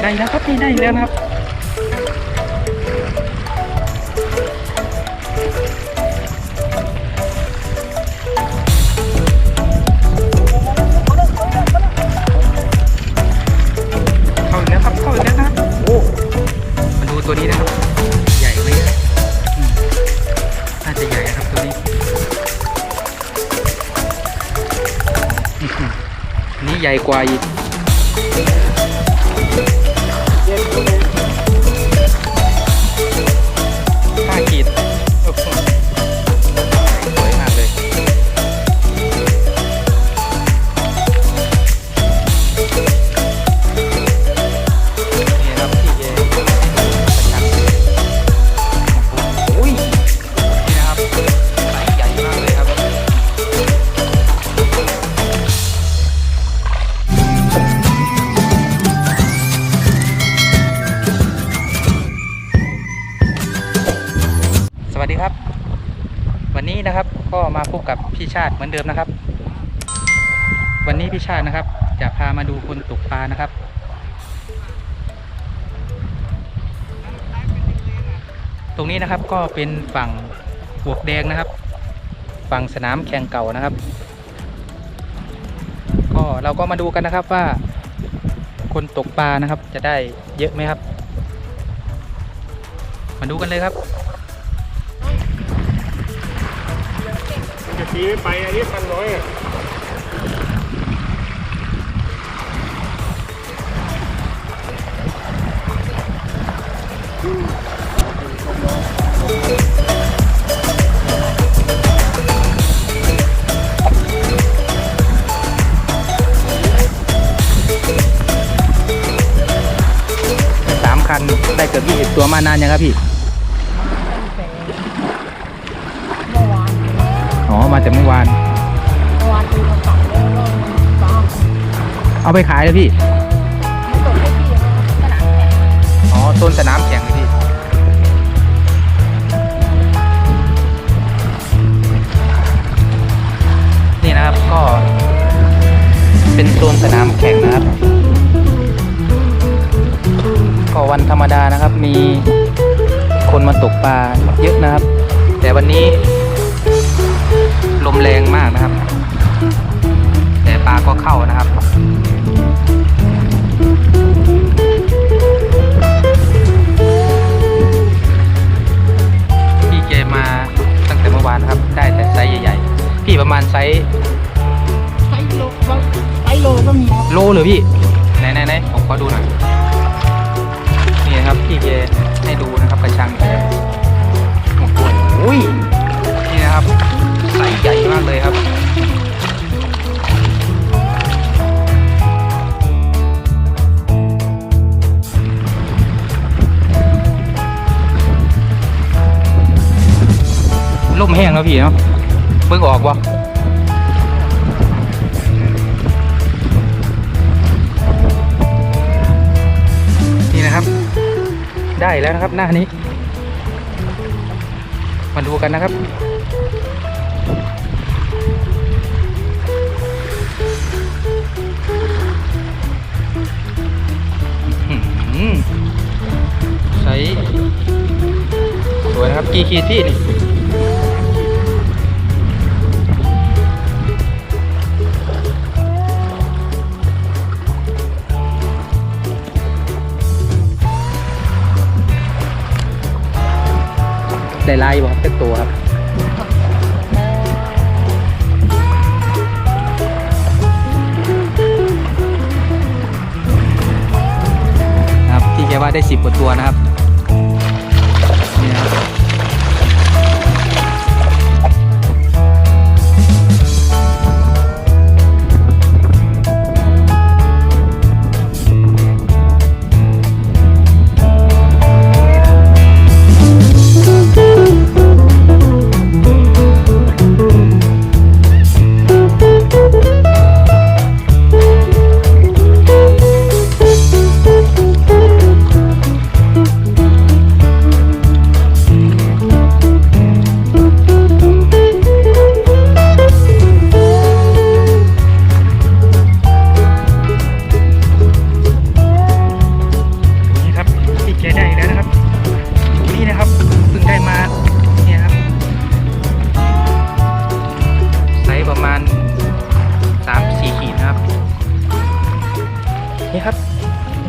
ได้แล้วครับนี่ได้แล้วนะครับเข้าอีกแล้วครับเข้าอีกแล้วนะครับโอ้มาดูตัวนี้นะครับ ใหญ่ไหมครับอืมน่าจะใหญ่นะครับตัวนี้อันนี้ใหญ่กว่าอีก กับพี่ชาติเหมือนเดิมนะครับ วันนี้พี่ชาตินะครับ จะพามาดูคนตกปลานะครับ ตรงนี้นะครับก็เป็นฝั่งบวกแดงนะครับ ฝั่งสนามแข่งเก่านะครับ ก็เราก็มาดูกันนะครับว่า คนตกปลานะครับจะได้เยอะไหมครับ มาดูกันเลยครับ จะตีไม่ไปอันนี้พันน้อยอะสามคันได้เกือบยี่สิบตัวมานานยังครับพี่ มาจากเมื่อวาน เมื่อวานตีมาตัดแล้วก็บ้าเอาไปขายเลยพี่ตกให้พี่นสนามแข่งอ๋อโซนสนามแข่งเลยพี่ นี่นะครับ ก็ เป็นโซนสนามแข่งนะครับ ก็วันธรรมดานะครับ มีคนมาตกปลาเยอะนะครับ แต่วันนี้ ลมแรงมากนะครับ แต่ปลาก็เข้านะครับพี่เจมาตั้งแต่เมื่อวานนะครับ ได้แต่ไซส์ใหญ่ๆ พี่ประมาณไซส์ไซส์โลไซส์โลก็มีครับโลเลยพี่ไหนไหนไหนผมขอดูหน่อยนี่นะครับพี่เจให้ดูนะครับกระชังเลยโอ้โหอุ้ยนี่นะครับ สใหญ่มากเลยครับล่มแห้งแล้วพี่เนาะเพิ่งออกวะนี่นะครับ ได้แล้วนะครับหน้านี้ มาดูกันนะครับ สวยนะครับกี่ขีดพี่นี่ได้ไล่บ่ครับเต็ตัวครับครับพี่แกว่าได้สิบกว่าตัวนะครับ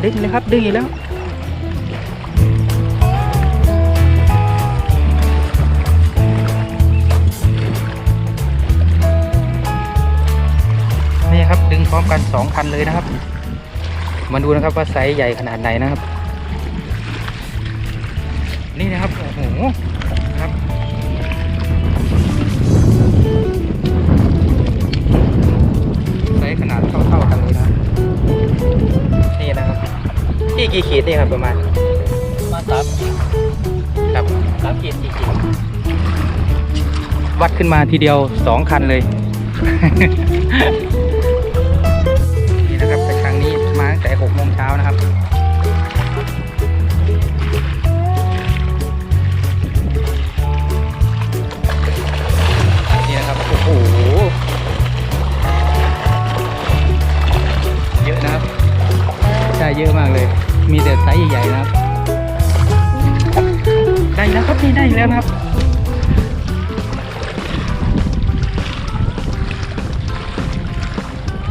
ดึงเลยครับ ดึงอีกแล้วนี่ครับดึงพร้อมกันสองคันเลยนะครับ มาดูนะครับว่าไซส์ใหญ่ขนาดไหนนะครับ นี่นะครับโอ้โหครับไซส์ขนาดเท่า กี่ขีดนี่ครับประมาณมาสามขีดครับสามขีดสี่ขีดวัดขึ้นมาทีเดียวสองคันเลย นี่นะครับไปทางนี้มาตั้งแต่หกโมงเช้านะครับ แล้วครับนี่ได้แล้วนะครับ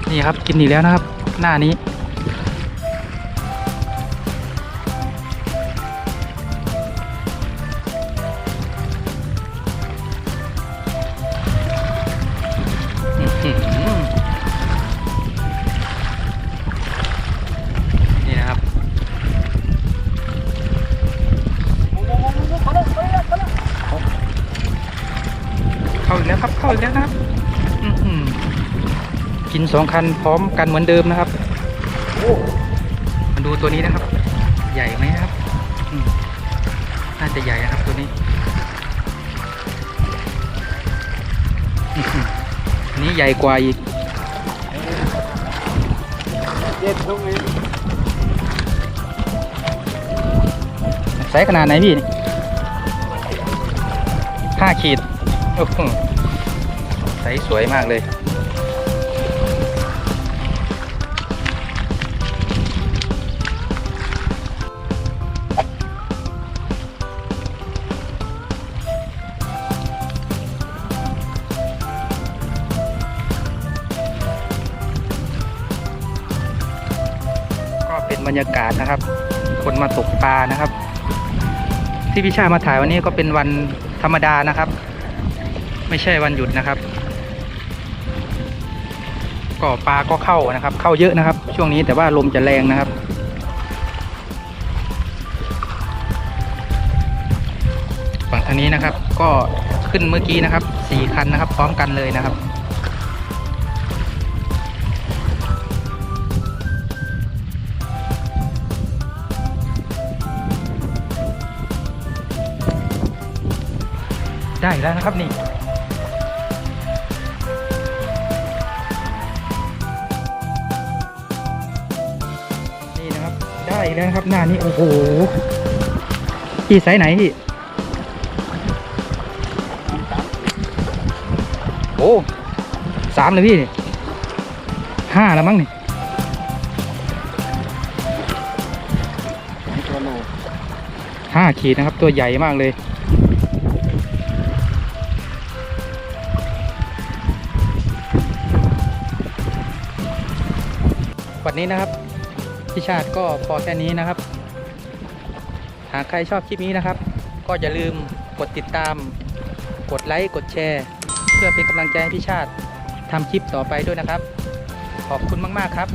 นี่ครับกินอีกแล้วนะครับ หน้านี้ กินสองคันพร้อมกันเหมือนเดิมนะครับมาดูตัวนี้นะครับ ใหญ่ไหมครับน่าจะใหญ่นะครับตัวนี้นี้ใหญ่กว่าอีกเย็ดตรงนี้ไซส์ขนาดไหนพี่ห้าขีดไซส์สวยมากเลย บรรยากาศนะครับ คนมาตกปลานะครับ ที่พี่ชามาถ่ายวันนี้ก็เป็นวันธรรมดานะครับ ไม่ใช่วันหยุดนะครับก็ปลาก็เข้านะครับ เข้าเยอะนะครับ ช่วงนี้แต่ว่าลมจะแรงนะครับฝั่งทางนี้นะครับก็ขึ้นเมื่อกี้นะครับสี่คันนะครับ พร้อมกันเลยนะครับ ได้แล้วนะครับนี่นี่นะครับได้แล้วนะครับหน้านี้โอ้โหพี่ไซส์ไหนพี่โอ้สามเลยพี่นี่ห้าแล้วมั้งนี่ห้าขีดนะครับตัวใหญ่มากเลย วันนี้นะครับพี่ชาติก็พอแค่นี้นะครับ หากใครชอบคลิปนี้นะครับ ก็อย่าลืมกดติดตาม กดไลค์กดแชร์ เพื่อเป็นกำลังใจให้พี่ชาติทำคลิปต่อไปด้วยนะครับ ขอบคุณมาก ๆ ครับ